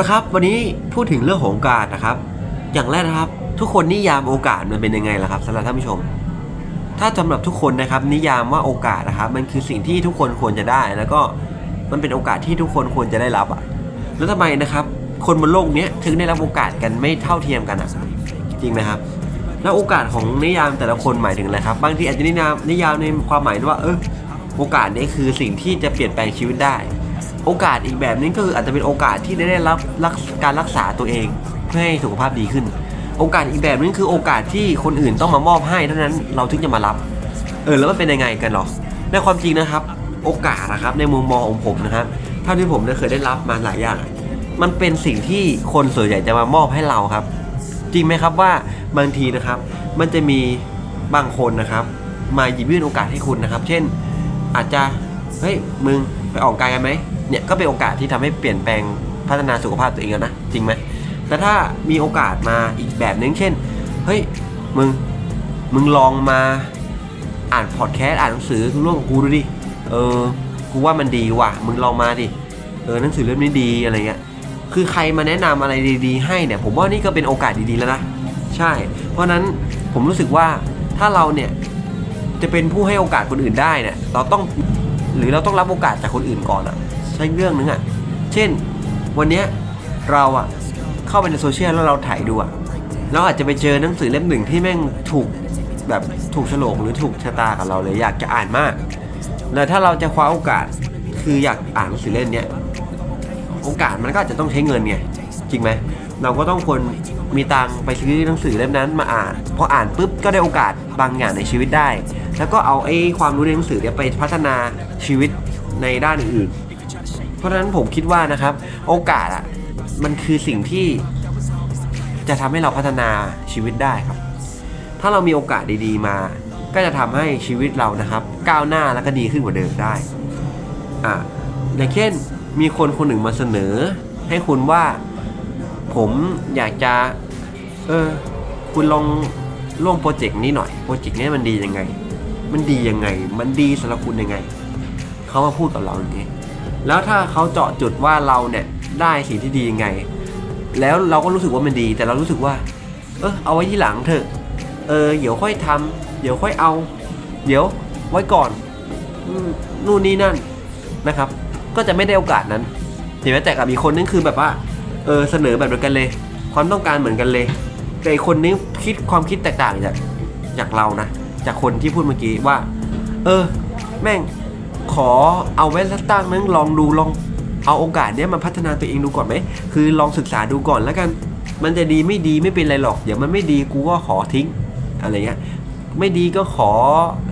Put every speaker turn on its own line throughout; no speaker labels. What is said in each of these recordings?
นะครับวันนี้พูดถึงเรื่องของโอกาสนะครับ อย่างแรกนะครับ ทุกคนนิยามโอกาสมันเป็นยังไงล่ะครับสำหรับท่านผู้ชม ถ้าสำหรับทุกคนนะครับ นิยามว่าโอกาสนะครับ มันคือสิ่งที่ทุกคนควรจะได้แล้วก็มันเป็นโอกาสที่ทุกคนควรจะได้รับอะแล้วทำไมนะครับ คนบนโลกนี้ถึงได้รับโอกาสกันไม่เท่าเทียมกันอะจริงไหมครับ แล้วโอกาสของนิยามแต่ละคนหมายถึงอะไรครับบางทีอาจจะนิยามนิยามในความหมายว่าเออโอกาสนี้คือสิ่งที่จะเปลี่ยนแปลงชีวิตได้ โอกาสอีกแบบนึงก็คืออาจจะเป็นโอกาสที่ได้รับรักการรักษาตัวเองเพื่อให้สุขภาพดีขึ้น โอกาสอีกแบบนึงคือโอกาสที่คนอื่นต้องมามอบให้เท่านั้นเราถึงจะมารับ เออแล้วมันเป็นยังไงกันหรอในความจริงนะครับ โอกาสนะครับในมุมมองของผมนะครับเท่าที่ผมได้เคยได้รับมาหลายอย่าง มันเป็นสิ่งที่คนส่วนใหญ่จะมามอบให้เราครับ จริงไหมครับว่าบางทีนะครับ มันจะมีบางคนนะครับ มาหยิบยื่นโอกาสให้คุณนะครับ เช่น อาจจะเฮ้ยมึงไปออกกายกันไหม เนี่ยก็เป็นโอกาสที่ทำให้เปลี่ยนแปลงพัฒนาสุขภาพตัวเองแล้วนะจริงไหมแต่ถ้ามีโอกาสมาอีกแบบนึงเช่นเฮ้ยมึงมึงลองมาอ่านพอดแคสต์อ่านหนังสือร่วมกับกูดูดิเออกูว่ามันดีว่ะมึงลองมาดิเออหนังสือเล่มนี้ดีอะไรเงี้ยคือใครมาแนะนำอะไรดีๆ ให้เนี่ยผมว่านี่ก็เป็นโอกาสดีๆแล้วนะใช่ เพราะฉะนั้นผมรู้สึกว่าถ้าเราเนี่ยจะเป็นผู้ให้โอกาสคนอื่นได้เนี่ยเราต้องหรือเราต้องรับโอกาสจากคนอื่นก่อนอะ ใช่เรื่องนึงอะเช่น วันเนี้ยเราอะเข้าไปในโซเชียลแล้วเราถ่ายดูอะเราอาจจะไปเจอหนังสือเล่มหนึ่งที่แม่งถูกแบบถูกฉลกหรือถูกชะตากับเราเลยอยากจะอ่านมากแล้วถ้าเราจะคว้าโอกาสคืออยากอ่านหนังสือเล่มเนี้ยโอกาสมันก็อาจจะต้องใช้เงินไงจริงไหมเราก็ต้องควรมีตังไปซื้อหนังสือเล่มนั้นมาอ่านพออ่านปุ๊บก็ได้โอกาสบางอย่างในชีวิตได้ แล้วก็เอาไอ้ความรู้ในหนังสือเนี่ยไปพัฒนาชีวิตในด้านอื่น เพราะฉะนั้นผมคิดว่านะครับ โอกาสอะมันคือสิ่งที่จะทำให้เราพัฒนาชีวิตได้ครับ ถ้าเรามีโอกาสดีๆมา ก็จะทำให้ชีวิตเรานะครับ ก้าวหน้าแล้วก็ดีขึ้นกว่าเดิมได้อ่าอย่างเช่นมีคนคนหนึ่งมาเสนอ ให้คุณว่าผมอยากจะเออคุณลองร่วมโปรเจกต์นี้หน่อยโปรเจกต์นี้มันดียังไง มันดียังไง มันดีสำหรับคุณยังไง เขามาพูดกับเราอย่างนี้ แล้วถ้าเขาเจาะจุดว่าเราเนี่ยได้สิ่งที่ดียังไง แล้วเราก็รู้สึกว่ามันดี แต่เรารู้สึกว่า เออเอาไว้ที่หลังเถอะ เออเดี๋ยวค่อยทำเดี๋ยวค่อยเอา เดี๋ยวไว้ก่อนนู่นนี่นั่นนะครับ ก็จะไม่ได้โอกาสนั้นเห็นไหมแต่กับอีกคนนึงคือแบบว่าเออเสนอแบบเดียวกันเลย ความต้องการเหมือนกันเลย แต่อีกคนนึงคิดความคิดแตกต่างจากจากเรานะจากคนที่พูดเมื่อกี้ว่า เออ แม่ง ขอเอาไว้สักตั้งนึงลองดูลองเอาโอกาสเนี้ยมาพัฒนาตัวเองดูก่อนไหม คือลองศึกษาดูก่อนแล้วกัน มันจะดีไม่ดีไม่เป็นไรหรอก เดี๋ยวมันไม่ดีกูก็ขอทิ้งอะไรเงี้ย ไม่ดีก็ขอ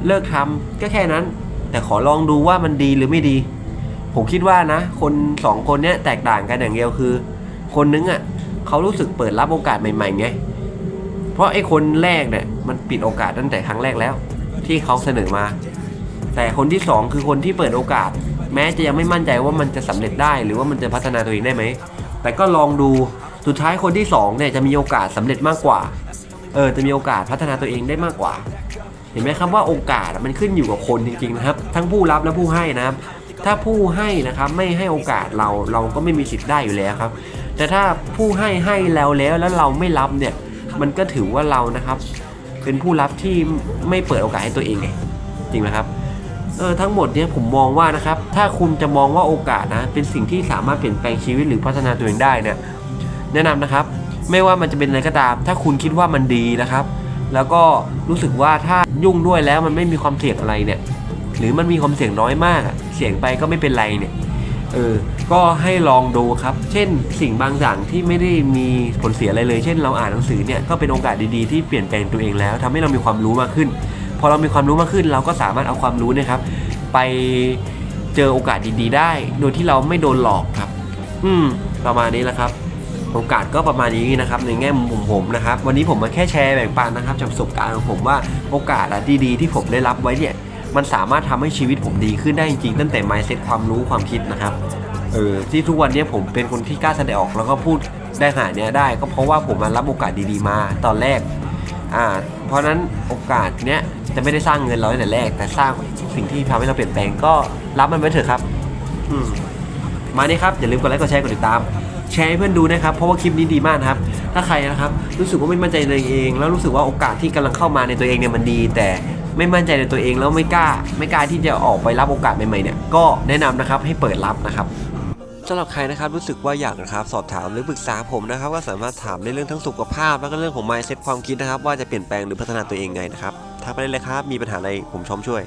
เลิกทำก็แค่นั้น แต่ขอลองดูว่ามันดีหรือไม่ดี ผมคิดว่านะ คนสองคนเนี้ยแตกต่างกันอย่างเดียวคือ คนนึงอะเขารู้สึกเปิดรับโอกาสใหม่ๆไง เพราะไอ้คนแรกเนี่ยมันปิดโอกาสตั้งแต่ครั้งแรกแล้ว ที่เขาเสนอมา แต่คนที่สองคือคนที่เปิดโอกาส แม้จะยังไม่มั่นใจว่ามันจะสำเร็จได้ หรือว่ามันจะพัฒนาตัวเองได้ไหม แต่ก็ลองดูสุดท้ายคนที่สองเนี่ยจะมีโอกาสสำเร็จมากกว่าเออจะมีโอกาสพัฒนาตัวเองได้มากกว่า เห็นไหมครับว่าโอกาสมันขึ้นอยู่กับคนจริงๆนะครับ ทั้งผู้รับและผู้ให้นะครับ ถ้าผู้ให้นะครับไม่ให้โอกาสเราเราก็ไม่มีสิทธิ์ได้อยู่แล้วครับ แต่ถ้าผู้ให้ให้แล้วแล้วแล้วเราไม่รับเนี่ยมันก็ถือว่าเรานะครับ เป็นผู้รับที่ไม่เปิดโอกาสให้ตัวเองไงจริงไหมครับ เออทั้งหมดเนี่ยผมมองว่านะครับถ้าคุณจะมองว่าโอกาสนะเป็นสิ่งที่สามารถเปลี่ยนแปลงชีวิตหรือพัฒนาตัวเองได้เนี่ยแนะนำนะครับ ไม่ว่ามันจะเป็นอะไรก็ตาม ถ้าคุณคิดว่ามันดีนะครับ แล้วก็รู้สึกว่าถ้ายุ่งด้วยแล้วมันไม่มีความเสี่ยงอะไรเนี่ยหรือมันมีความเสี่ยงน้อยมากเสี่ยงไปก็ไม่เป็นไรเนี่ยเออก็ให้ลองดูครับ เช่นสิ่งบางอย่างที่ไม่ได้มีผลเสียอะไรเลย เช่นเราอ่านหนังสือเนี่ยก็เป็นโอกาสดีๆที่เปลี่ยนแปลงตัวเองแล้วทำให้เรามีความรู้มากขึ้น พอเรามีความรู้มากขึ้น เราก็สามารถเอาความรู้เนะครับ ไปเจอโอกาสดีๆ ได้ โดยที่เราไม่โดนหลอกครับ อืม ประมาณนี้แหละครับ โอกาสก็ประมาณนี้นะครับในแง่มุมของผมนะครับ วันนี้ผมมาแค่แชร์แบ่งปันนะครับจากประสบการณ์ของผมว่าโอกาสอะดีๆ ที่ผมได้รับไว้เนี่ยมันสามารถทำให้ชีวิตผมดีขึ้นได้จริงๆตั้งแต่ mindset ความรู้ความคิดนะครับเออที่ทุกวันนี้ผมเป็นคนที่กล้าแสดงออกแล้วก็พูดได้ขนาดเนี้ยได้ ก็เพราะว่าผมมารับโอกาสดีๆมา ตอนแรกอ่า เพราะนั้นโอกาสเนี้ยจะไม่ได้สร้างเงินเราตั้งแต่แรก แต่สร้างสิ่งที่ทำให้เราเปลี่ยนแปลงก็รับมันไว้เถอะครับ อืมมานี่ครับอย่าลืมกดไลค์กดแชร์กดติดตาม แชร์ให้เพื่อนดูนะครับ เพราะว่าคลิปนี้ดีมากนะครับ ถ้าใครนะครับ รู้สึกว่าไม่มั่นใจในตัวเอง แล้วรู้สึกว่าโอกาสที่กำลังเข้ามาในตัวเองเนี่ยมันดี แต่ไม่มั่นใจในตัวเองแล้วไม่กล้า ไม่กล้าที่จะออกไปรับโอกาสใหม่ๆเนี่ยก็แนะนำนะครับให้เปิดรับนะครับ สำหรับใครนะครับรู้สึกว่าอยากนะครับสอบถามหรือปรึกษาผมนะครับก็สามารถถามในเรื่องทั้งสุขภาพ แล้วก็เรื่องของ mindset ความคิดนะครับว่าจะเปลี่ยนแปลงหรือพัฒนาตัวเองไงนะครับทักไปได้เลยครับมีปัญหาอะไรผมชอมช่วย